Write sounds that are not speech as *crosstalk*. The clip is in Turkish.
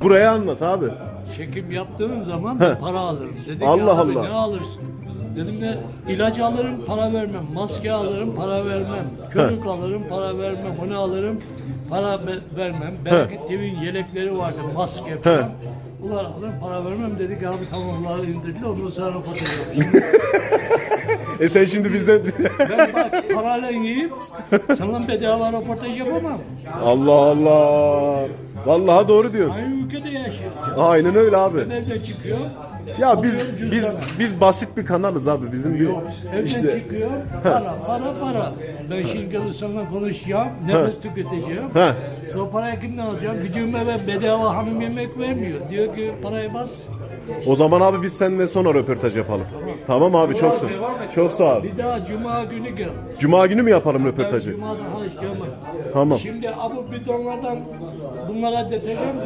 Buraya anlat abi. Çekim yaptığın zaman para alırım. Dedi Allah ki Allah. ne alırsın? Dedim de ilaç alırım para vermem. Maske alırım para vermem. Körük alırım para vermem. Onu alırım para be- vermem. Bereket TV'nin yelekleri vardı maske falan. Ulan alırım para vermem dedik abi tamam bunları indirdiler ondan sonra röportaj *laughs* yapmışım. E sen şimdi bizden... ben bak parayla yiyip sana bedava röportaj yapamam. Allah Allah. Vallahi doğru diyorsun. Aynı ülkede yaşıyoruz. Aynen öyle abi. Evden çıkıyor. Ya biz sokuyorum biz cüzdana. biz basit bir kanalız abi. Bizim bir Evden işte çıkıyor, para, para, para. Ben şimdi gelip sana konuşacağım, nefes tüketeceğim. Sonra parayı kimden alacağım? Gücüme ve bedava hanım yemek vermiyor. Diyor ki parayı bas. O zaman abi biz seninle sonra röportaj yapalım. Tamam abi çok sağ Çok sağ ol. Bir daha cuma günü gel. Cuma günü mü yapalım röportajı? cumadan hiç gelmem. Tamam. Şimdi abu bidonlardan bunlara deterjan